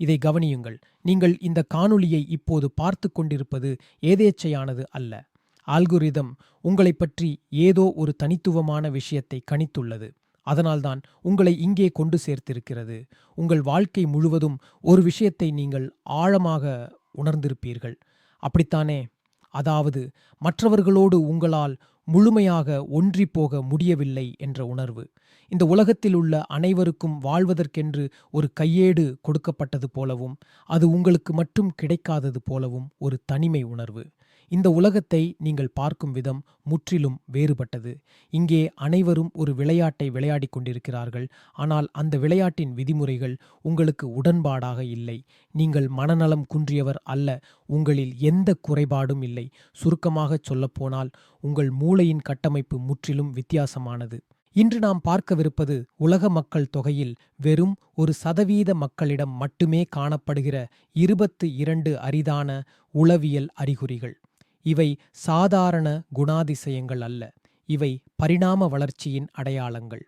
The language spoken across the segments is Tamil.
இதை கவனியுங்கள். நீங்கள் இந்த காணொளியை இப்போது பார்த்து கொண்டிருப்பது ஏதேச்சையானது அல்ல. ஆல்குரிதம் உங்களைப் பற்றி ஏதோ ஒரு தனித்துவமான விஷயத்தை கணித்துள்ளது. அதனால்தான் உங்களை இங்கே கொண்டு சேர்த்திருக்கிறது. உங்கள் வாழ்க்கை முழுவதும் ஒரு விஷயத்தை நீங்கள் ஆழமாக உணர்ந்திருப்பீர்கள். அப்படித்தானே? அதாவது மற்றவர்களோடு உங்களால் முழுமையாக ஒன்றிப்போக முடியவில்லை என்ற உணர்வு. இந்த உலகத்தில் உள்ள அனைவருக்கும் வாழ்வதற்கென்று ஒரு கையேடு கொடுக்கப்பட்டது போலவும் அது உங்களுக்கு மட்டும் கிடைக்காதது போலவும் ஒரு தனிமை உணர்வு. இந்த உலகத்தை நீங்கள் பார்க்கும் விதம் முற்றிலும் வேறுபட்டது. இங்கே அனைவரும் ஒரு விளையாட்டை விளையாடிக் கொண்டிருக்கிறார்கள். ஆனால் அந்த விளையாட்டின் விதிமுறைகள் உங்களுக்கு உடன்பாடாக இல்லை. நீங்கள் மனநலம் குன்றியவர் அல்ல. உங்களில் எந்த குறைபாடும் இல்லை. சுருக்கமாகச் சொல்லப்போனால் உங்கள் மூளையின் கட்டமைப்பு முற்றிலும் வித்தியாசமானது. இன்று நாம் பார்க்கவிருப்பது உலக மக்கள் தொகையில் வெறும் ஒரு சதவீத மக்களிடம் மட்டுமே காணப்படுகிற இருபத்து இரண்டு அரிதான உளவியல் அறிகுறிகள். இவை சாதாரண குணாதிசயங்கள் அல்ல. இவை பரிணாம வளர்ச்சியின் அடையாளங்கள்.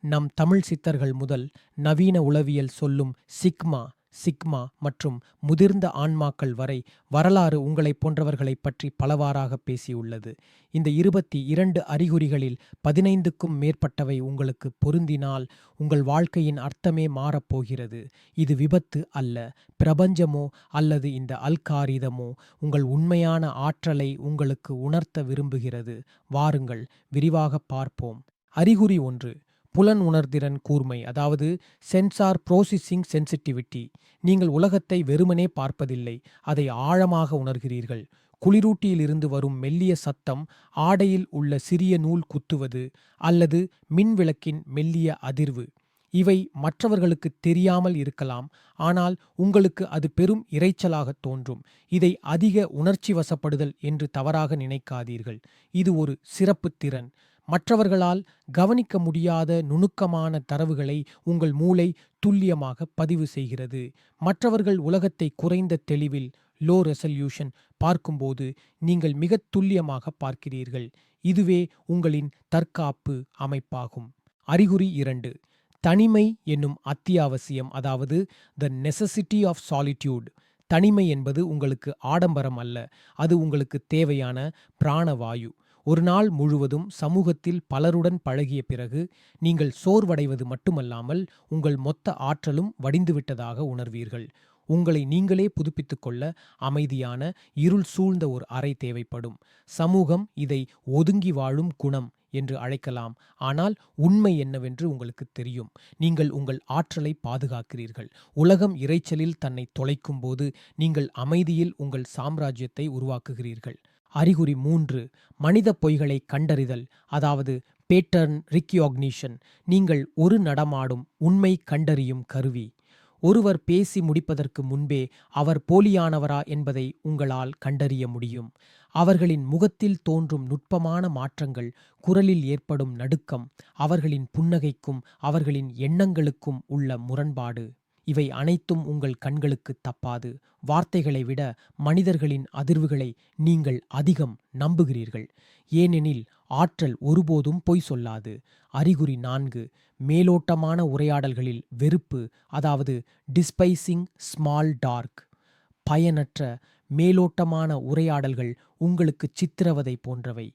நம் தமிழ் சித்தர்கள் முதல் நவீன உளவியல் சொல்லும் சிக்மா சிக்மா மற்றும் முதிர்ந்த ஆன்மாக்கள் வரை வரலாறு உங்களைப் போன்றவர்களைப் பற்றி பலவாறாக பேசியுள்ளது. இந்த இருபத்தி இரண்டு அறிகுறிகளில் பதினைந்துக்கும் மேற்பட்டவை உங்களுக்கு பொருந்தினால் உங்கள் வாழ்க்கையின் அர்த்தமே மாறப்போகிறது இது விபத்து அல்ல பிரபஞ்சமோ அல்லது இந்த அல்காரிதமோ உங்கள் உண்மையான ஆற்றலை உங்களுக்கு உணர்த்த விரும்புகிறது. வாருங்கள் விரிவாக பார்ப்போம். அறிகுறி ஒன்று புலன் உணர்திறன் கூர்மை அதாவது சென்சார் ப்ரோசிசிங் சென்சிட்டிவிட்டி நீங்கள் உலகத்தை வெறுமனே பார்ப்பதில்லை அதை ஆழமாக உணர்கிறீர்கள். குளிரூட்டியிலிருந்து வரும் மெல்லிய சத்தம் ஆடையில் உள்ள சிறிய நூல் குத்துவது அல்லது மின்விளக்கின் மெல்லிய அதிர்வு. இவை மற்றவர்களுக்கு தெரியாமல் இருக்கலாம் ஆனால் உங்களுக்கு அது பெரும் இரைச்சலாக தோன்றும். இதை அதிக உணர்ச்சி வசப்படுதல் என்று தவறாக நினைக்காதீர்கள். இது ஒரு சிறப்பு திறன். மற்றவர்களால் கவனிக்க முடியாத நுணுக்கமான தரவுகளை உங்கள் மூளை துல்லியமாக பதிவு செய்கிறது. மற்றவர்கள் உலகத்தை குறைந்த தெளிவில் லோ ரெசல்யூஷன் பார்க்கும்போது நீங்கள் மிக துல்லியமாக பார்க்கிறீர்கள். இதுவே உங்களின் தற்காப்பு அமைப்பாகும். அறிகுறி இரண்டு தனிமை என்னும் அத்தியாவசியம் அதாவது த நெசசிட்டி ஆஃப் சாலிட்யூட் தனிமை என்பது உங்களுக்கு ஆடம்பரம் அல்ல அது உங்களுக்கு தேவையான பிராணவாயு. ஒரு நாள் முழுவதும் சமூகத்தில் பலருடன் பழகிய பிறகு நீங்கள் சோர்வடைவது மட்டுமல்லாமல் உங்கள் மொத்த ஆற்றலும் வடிந்துவிட்டதாக உணர்வீர்கள். உங்களை நீங்களே புதுப்பித்துக் கொள்ள அமைதியான இருள் சூழ்ந்த ஒரு அறை தேவைப்படும். சமூகம் இதை ஒதுங்கி வாழும் குணம் என்று அழைக்கலாம். ஆனால் உண்மை என்னவென்று உங்களுக்கு தெரியும். நீங்கள் உங்கள் ஆற்றலை பாதுகாக்கிறீர்கள். உலகம் இரைச்சலில் தன்னை தொலைக்கும் போது நீங்கள் அமைதியில் உங்கள் சாம்ராஜ்யத்தை உருவாக்குகிறீர்கள். அறிகுறி மூன்று மனித பொய்களை கண்டறிதல் அதாவது பேட்டர்ன் ரிக்யாக்னிஷன் நீங்கள் ஒரு நடமாடும் உண்மை கண்டறியும் கருவி. ஒருவர் பேசி முடிப்பதற்கு முன்பே அவர் போலியானவரா என்பதை உங்களால் கண்டறிய முடியும். அவர்களின் முகத்தில் தோன்றும் நுட்பமான மாற்றங்கள் குரலில் ஏற்படும் நடுக்கம் அவர்களின் புன்னகைக்கும் அவர்களின் எண்ணங்களுக்கும் உள்ள முரண்பாடு. இவை அனைத்தும் உங்கள் கண்களுக்கு தப்பாது. வார்த்தைகளை விட மனிதர்களின் அதிர்வுகளை நீங்கள் அதிகம் நம்புகிறீர்கள். ஏனெனில் ஆற்றல் ஒருபோதும் பொய் சொல்லாது. அறிகுறி நான்கு மேலோட்டமான உரையாடல்களில் வெறுப்பு அதாவது டிஸ்பைசிங் ஸ்மால் டார்க் பயனற்ற மேலோட்டமான உரையாடல்கள் உங்களுக்கு சித்திரவதை போன்றவை.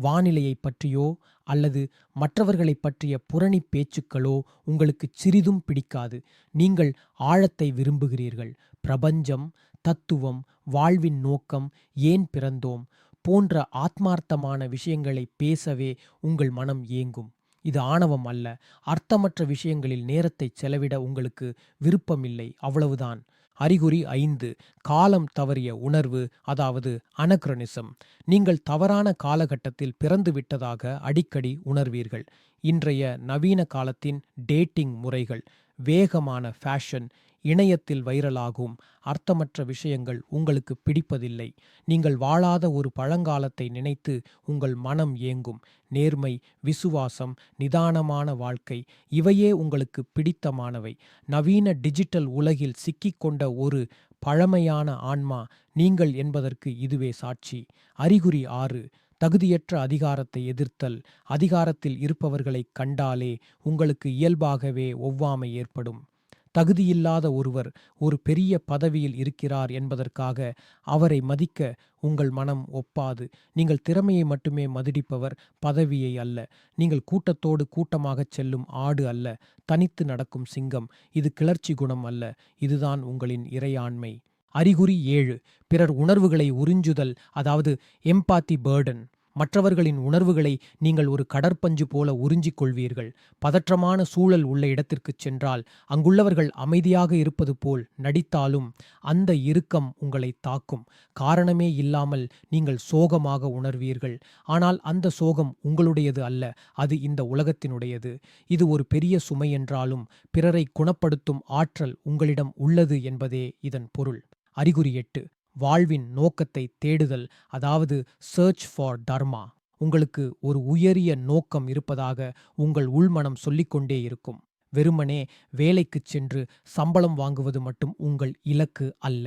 வானிலையை பற்றியோ அல்லது மற்றவர்களை பற்றிய புரணி பேச்சுக்களோ உங்களுக்கு சிறிதும் பிடிக்காது. நீங்கள் ஆழத்தை விரும்புகிறீர்கள். பிரபஞ்சம் தத்துவம் வாழ்வின் நோக்கம் ஏன் பிறந்தோம் போன்ற ஆத்மார்த்தமான விஷயங்களை பேசவே உங்கள் மனம் ஏங்கும். இது ஆணவம் அல்ல. அர்த்தமற்ற விஷயங்களில் நேரத்தை செலவிட உங்களுக்கு விருப்பமில்லை. அவ்வளவுதான். அறிகுறி ஐந்து காலம் தவறிய உணர்வு அதாவது அனக்ரனிசம். நீங்கள் தவறான காலகட்டத்தில் பிறந்து விட்டதாக அடிக்கடி உணர்வீர்கள். இன்றைய நவீன காலத்தின் டேட்டிங் முறைகள் வேகமான ஃபேஷன் இணையத்தில் வைரலாகும். அர்த்தமற்ற விஷயங்கள் உங்களுக்கு பிடிப்பதில்லை. நீங்கள் வாழாத ஒரு பழங்காலத்தை நினைத்து உங்கள் மனம் ஏங்கும். நேர்மை விசுவாசம் நிதானமான வாழ்க்கை இவையே உங்களுக்கு பிடித்தமானவை. நவீன டிஜிட்டல் உலகில் சிக்கிக்கொண்ட ஒரு பழமையான ஆன்மா நீங்கள் என்பதற்கு இதுவே சாட்சி. அறிகுறி ஆறு தகுதியற்ற அதிகாரத்தை எதிர்த்தல். அதிகாரத்தில் இருப்பவர்களை கண்டாலே உங்களுக்கு இயல்பாகவே ஒவ்வாமை ஏற்படும். தகுதியில்லாத ஒருவர் ஒரு பெரிய பதவியில் இருக்கிறார் என்பதற்காக அவரை மதிக்க உங்கள் மனம் ஒப்பாது. நீங்கள் திறமையை மட்டுமே மதிடிப்பவர் பதவியை அல்ல. நீங்கள் கூட்டத்தோடு கூட்டமாகச் செல்லும் ஆடு அல்ல. தனித்து நடக்கும் சிங்கம். இது கிளர்ச்சி குணம் அல்ல. இதுதான் உங்களின் இறையாண்மை. அறிகுறி ஏழு. பிறர் உணர்வுகளை உறிஞ்சுதல் அதாவது எம்பாத்தி பேர்டன் மற்றவர்களின் உணர்வுகளை நீங்கள் ஒரு கடற்பஞ்சு போல உறிஞ்சிக் கொள்வீர்கள் பதற்றமான சூழல் உள்ள இடத்திற்குச் சென்றால் அங்குள்ளவர்கள் அமைதியாக இருப்பது போல் நடித்தாலும் அந்த இறுக்கம் உங்களை தாக்கும். காரணமே இல்லாமல் நீங்கள் சோகமாக உணர்வீர்கள். ஆனால் அந்த சோகம் உங்களுடையது அல்ல அது இந்த உலகத்தினுடையது. இது ஒரு பெரிய சுமை என்றாலும் பிறரை குணப்படுத்தும் ஆற்றல் உங்களிடம் உள்ளது என்பதே இதன் பொருள். அறிகுறி எட்டு. வாழ்வின் நோக்கத்தை தேடுதல் அதாவது சர்ச் ஃபார் தர்மா உங்களுக்கு ஒரு உயரிய நோக்கம் இருப்பதாக உங்கள் உள்மனம் சொல்லிக்கொண்டே இருக்கும். வெறுமனே வேலைக்குச் சென்று சம்பளம் வாங்குவது மட்டும் உங்கள் இலக்கு அல்ல.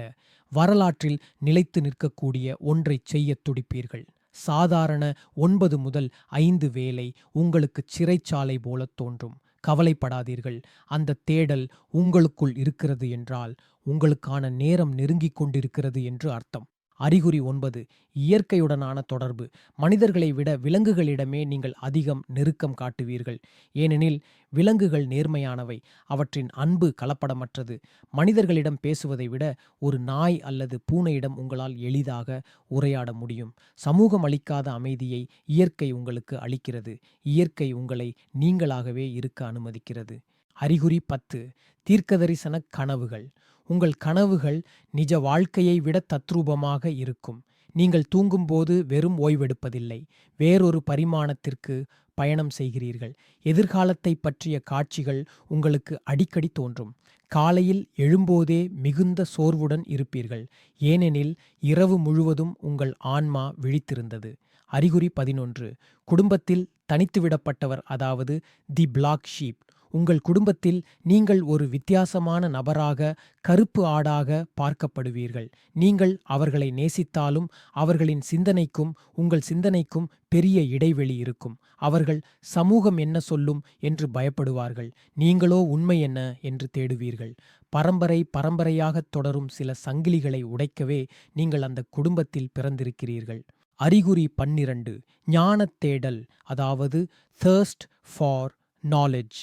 வரலாற்றில் நிலைத்து நிற்கக்கூடிய ஒன்றைச் செய்யத் துடிப்பீர்கள். சாதாரண ஒன்பது முதல் ஐந்து வேலை உங்களுக்கு சிறைச்சாலை போலத் தோன்றும். கவலைப்படாதீர்கள். அந்த தேடல் உங்களுக்குள் இருக்கிறது என்றால் உங்களுக்கான நேரம் நெருங்கிக் கொண்டிருக்கிறது என்று அர்த்தம். அறிகுறி ஒன்பது இயற்கையுடனான தொடர்பு. மனிதர்களை விட விலங்குகளிடமே நீங்கள் அதிகம் நெருக்கம் காட்டுவீர்கள். ஏனெனில் விலங்குகள் நேர்மையானவை அவற்றின் அன்பு கலப்படமற்றது. மனிதர்களிடம் பேசுவதை விட ஒரு நாய் அல்லது பூனையிடம் உங்களால் எளிதாக உரையாட முடியும். சமூகம் அளிக்காத அமைதியை இயற்கை உங்களுக்கு அளிக்கிறது. இயற்கை உங்களை நீங்களாகவே இருக்க அனுமதிக்கிறது. அறிகுறி பத்து தீர்க்கதரிசன கனவுகள். உங்கள் கனவுகள் நிஜ வாழ்க்கையை விட தத்ரூபமாக இருக்கும். நீங்கள் தூங்கும்போது வெறும் ஓய்வெடுப்பதில்லை. வேறொரு பரிமாணத்திற்கு பயணம் செய்கிறீர்கள். எதிர்காலத்தை பற்றிய காட்சிகள் உங்களுக்கு அடிக்கடி தோன்றும். காலையில் எழும்போதே மிகுந்த சோர்வுடன் இருப்பீர்கள். ஏனெனில் இரவு முழுவதும் உங்கள் ஆன்மா விழித்திருந்தது. அறிகுறி பதினொன்று. குடும்பத்தில் தனித்துவிடப்பட்டவர் அதாவது தி பிளாக் ஷீப். உங்கள் குடும்பத்தில் நீங்கள் ஒரு வித்தியாசமான நபராக கருப்பு ஆடாக பார்க்கப்படுவீர்கள். நீங்கள் அவர்களை நேசித்தாலும் அவர்களின் சிந்தனைக்கும் உங்கள் சிந்தனைக்கும் பெரிய இடைவெளி இருக்கும். அவர்கள் சமூகம் என்ன சொல்லும் என்று பயப்படுவார்கள். நீங்களோ உண்மை என்ன என்று தேடுவீர்கள். பரம்பரை பரம்பரையாகத் தொடரும் சில சங்கிலிகளை உடைக்கவே நீங்கள் அந்த குடும்பத்தில் பிறந்திருக்கிறீர்கள். அறிகுறி பன்னிரண்டு ஞானத் தேடல் அதாவது thirst ஃபார் நாலெட்ஜ்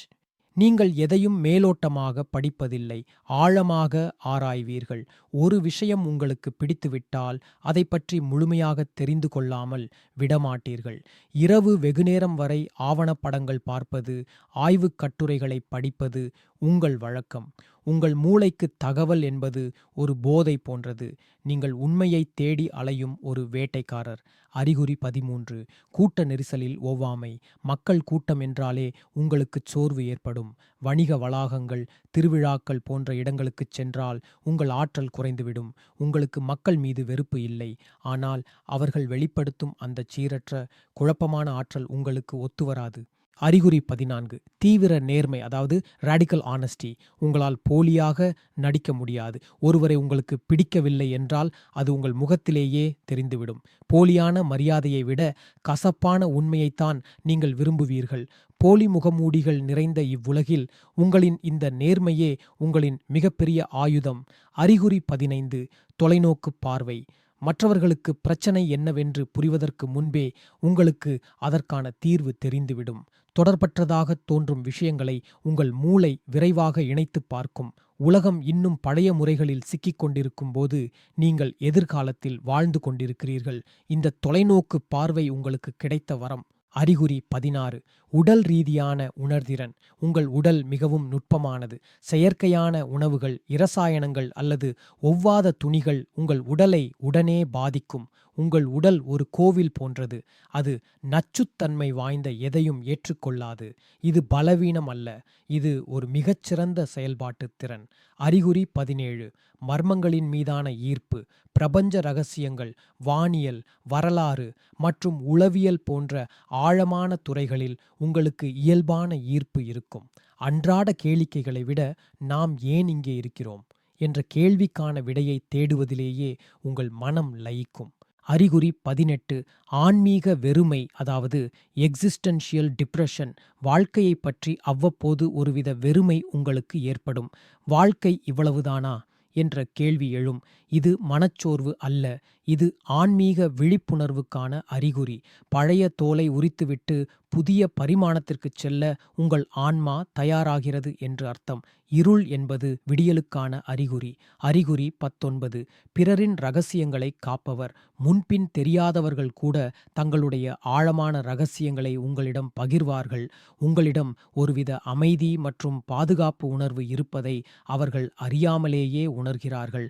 நீங்கள் எதையும் மேலோட்டமாக படிப்பதில்லை. ஆழமாக ஆராய்வீர்கள். ஒரு விஷயம் உங்களுக்கு பிடித்துவிட்டால் அதை பற்றி முழுமையாக தெரிந்து கொள்ளாமல் விடமாட்டீர்கள். இரவு வெகுநேரம் வரை ஆவணப்படங்கள் பார்ப்பது ஆய்வுக் கட்டுரைகளை படிப்பது உங்கள் வழக்கம். உங்கள் மூளைக்கு தகவல் என்பது ஒரு போதை போன்றது. நீங்கள் உண்மையை தேடி அலையும் ஒரு வேட்டைக்காரர். அறிகுறி பதிமூன்று கூட்ட நெரிசலில் ஒவ்வாமை. மக்கள் கூட்டம் என்றாலே உங்களுக்குச் சோர்வு ஏற்படும். வணிக வளாகங்கள் திருவிழாக்கள் போன்ற இடங்களுக்குச் சென்றால் உங்கள் ஆற்றல் குறைந்துவிடும். உங்களுக்கு மக்கள் மீது வெறுப்பு இல்லை. ஆனால் அவர்கள் வெளிப்படுத்தும் அந்த சீரற்ற குழப்பமான ஆற்றல் உங்களுக்கு ஒத்துவராது அறிகுறி பதினான்கு தீவிர நேர்மை அதாவது ராடிக்கல் ஆனஸ்டி உங்களால் போலியாக நடிக்க முடியாது. ஒருவரை உங்களுக்கு பிடிக்கவில்லை என்றால் அது உங்கள் முகத்திலேயே தெரிந்துவிடும். போலியான மரியாதையை விட கசப்பான உண்மையைத்தான் நீங்கள் விரும்புவீர்கள். போலி முகமூடிகள் நிறைந்த இவ்வுலகில் உங்களின் இந்த நேர்மையே உங்களின் மிகப்பெரிய ஆயுதம். அறிகுறி பதினைந்து தொலைநோக்கு பார்வை. மற்றவர்களுக்கு பிரச்சனை என்னவென்று புரிவதற்கு முன்பே உங்களுக்கு அதற்கான தீர்வு தெரிந்துவிடும். தொடர்பற்றதாக தோன்றும் விஷயங்களை உங்கள் மூளை விரைவாக இணைத்துப் பார்க்கும். உலகம் இன்னும் பழைய முறைகளில் சிக்கிக் கொண்டிருக்கும் போது நீங்கள் எதிர்காலத்தில் வாழ்ந்து கொண்டிருக்கிறீர்கள். இந்த தொலைநோக்கு பார்வை உங்களுக்கு கிடைத்த வரம். அறிகுறி பதினாறு. உடல் ரீதியான உணர்திறன். உங்கள் உடல் மிகவும் நுட்பமானது. செயற்கையான உணவுகள் இரசாயனங்கள் அல்லது ஒவ்வாத துணிகள் உங்கள் உடலை உடனே பாதிக்கும். உங்கள் உடல் ஒரு கோவில் போன்றது. அது நச்சுத்தன்மை வாய்ந்த எதையும் ஏற்றுக்கொள்ளாது. இது பலவீனம் அல்ல. இது ஒரு மிகச்சிறந்த செயல்பாட்டுத் திறன். அறிகுறி பதினேழு. மர்மங்களின் மீதான ஈர்ப்பு. பிரபஞ்ச ரகசியங்கள் வானியல் வரலாறு மற்றும் உளவியல் போன்ற ஆழமான துறைகளில் உங்களுக்கு இயல்பான ஈர்ப்பு இருக்கும். அன்றாட கேளிக்கைகளை விட நாம் ஏன் இங்கே இருக்கிறோம்? என்ற கேள்விக்கான விடையை தேடுவதிலேயே உங்கள் மனம் லயிக்கும். அறிகுறி பதினெட்டு ஆன்மீக வெறுமை அதாவது எக்ஸிஸ்டென்ஷியல் டிப்ரெஷன் வாழ்க்கையை பற்றி அவ்வப்போது ஒருவித வெறுமை உங்களுக்கு ஏற்படும். வாழ்க்கை இவ்வளவுதானா? என்ற கேள்வி எழும். இது மனச்சோர்வு அல்ல. இது ஆன்மீக விழிப்புணர்வுக்கான அறிகுறி. பழைய தோலை உரித்துவிட்டு புதிய பரிமாணத்திற்குச் செல்ல உங்கள் ஆன்மா தயாராகிறது என்று அர்த்தம். இருள் என்பது விடியலுக்கான அறிகுறி. அறிகுறி பத்தொன்பது. பிறரின் ரகசியங்களை காப்பவர். முன்பின் தெரியாதவர்கள் கூட தங்களுடைய ஆழமான ரகசியங்களை உங்களிடம் பகிர்வார்கள். உங்களிடம் ஒருவித அமைதி மற்றும் பாதுகாப்பு உணர்வு இருப்பதை அவர்கள் அறியாமலேயே உணர்கிறார்கள்.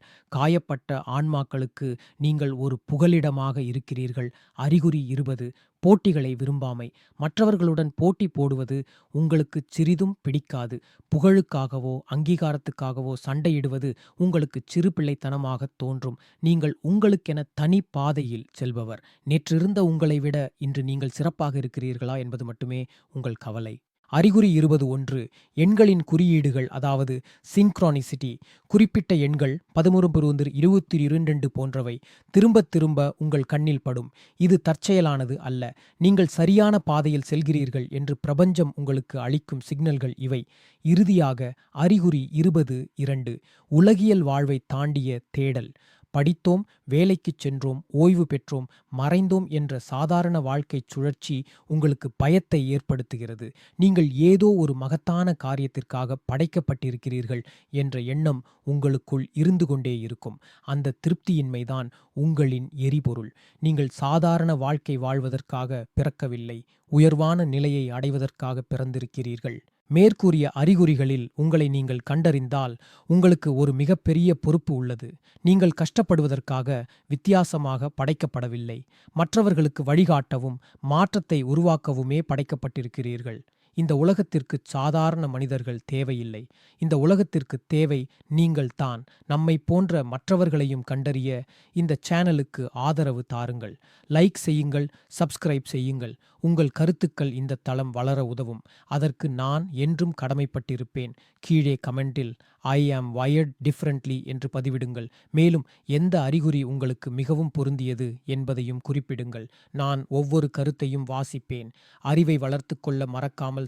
காயப்பட்ட ஆன்மாக்களுக்கு நீங்கள் ஒரு புகலிடமாக இருக்கிறீர்கள். அறிகுறி இருபது போட்டிகளை விரும்பாமை. மற்றவர்களுடன் போட்டி போடுவது உங்களுக்கு சிறிதும் பிடிக்காது. புகழுக்காகவோ அங்கீகாரத்துக்காகவோ சண்டையிடுவது உங்களுக்கு சிறு பிள்ளைத்தனமாக தோன்றும். நீங்கள் உங்களுக்கென தனி பாதையில் செல்பவர். நேற்றிருந்த உங்களை விட இன்று நீங்கள் சிறப்பாக இருக்கிறீர்களா என்பது மட்டுமே உங்கள் கவலை. அறிகுறி இருபது ஒன்று எண்களின் குறியீடுகள் அதாவது சிங்க்ரானிசிட்டி குறிப்பிட்ட எண்கள் பதிமூறு பெருந்தர் இருபத்தி இரண்டு போன்றவை. திரும்பத் திரும்ப உங்கள் கண்ணில் படும். இது தற்செயலானது அல்ல. நீங்கள் சரியான பாதையில் செல்கிறீர்கள் என்று பிரபஞ்சம் உங்களுக்கு அளிக்கும் சிக்னல்கள் இவை. இறுதியாக அறிகுறி இருபது இரண்டு உலகியல் வாழ்வை தாண்டிய தேடல். படித்தோம் வேலைக்குச் சென்றோம் ஓய்வு பெற்றோம் மறைந்தோம் என்ற சாதாரண வாழ்க்கை சுழற்சி உங்களுக்கு பயத்தை ஏற்படுத்துகிறது. நீங்கள் ஏதோ ஒரு மகத்தான காரியத்திற்காக படைக்கப்பட்டிருக்கிறீர்கள் என்ற எண்ணம் உங்களுக்குள் இருந்து கொண்டே இருக்கும். அந்த திருப்தியின்மைதான் உங்களின் எரிபொருள். நீங்கள் சாதாரண வாழ்க்கை வாழ்வதற்காக பிறக்கவில்லை. உயர்வான நிலையை அடைவதற்காக பிறந்திருக்கிறீர்கள். மேற்கூறிய அறிகுறிகளில் உங்களை நீங்கள் கண்டறிந்தால் உங்களுக்கு ஒரு மிகப்பெரிய பொறுப்பு உள்ளது. நீங்கள் கஷ்டப்படுவதற்காக வித்தியாசமாக படைக்கப்படவில்லை. மற்றவர்களுக்கு வழிகாட்டவும் மாற்றத்தை உருவாக்கவுமே படைக்கப்பட்டிருக்கிறீர்கள். இந்த உலகத்திற்கு சாதாரண மனிதர்கள் தேவையில்லை. இந்த உலகத்திற்கு தேவை நீங்கள்தான் நம்மை போன்ற மற்றவர்களையும் கண்டறிய இந்த சேனலுக்கு ஆதரவு தாருங்கள். லைக் செய்யுங்கள் சப்ஸ்கிரைப் செய்யுங்கள். உங்கள் கருத்துக்கள் இந்த தளம் வளர உதவும். அதற்கு நான் என்றும் கடமைப்பட்டிருப்பேன். கீழே கமெண்டில் ஐ ஆம் வயர்ட் டிஃப்ரெண்ட்லி என்று பதிவிடுங்கள். மேலும் எந்த அறிகுறி உங்களுக்கு மிகவும் பொருந்தியது என்பதையும் குறிப்பிடுங்கள். நான் ஒவ்வொரு கருத்தையும் வாசிப்பேன். அறிவை வளர்த்துக்கொள்ள மறக்காமல்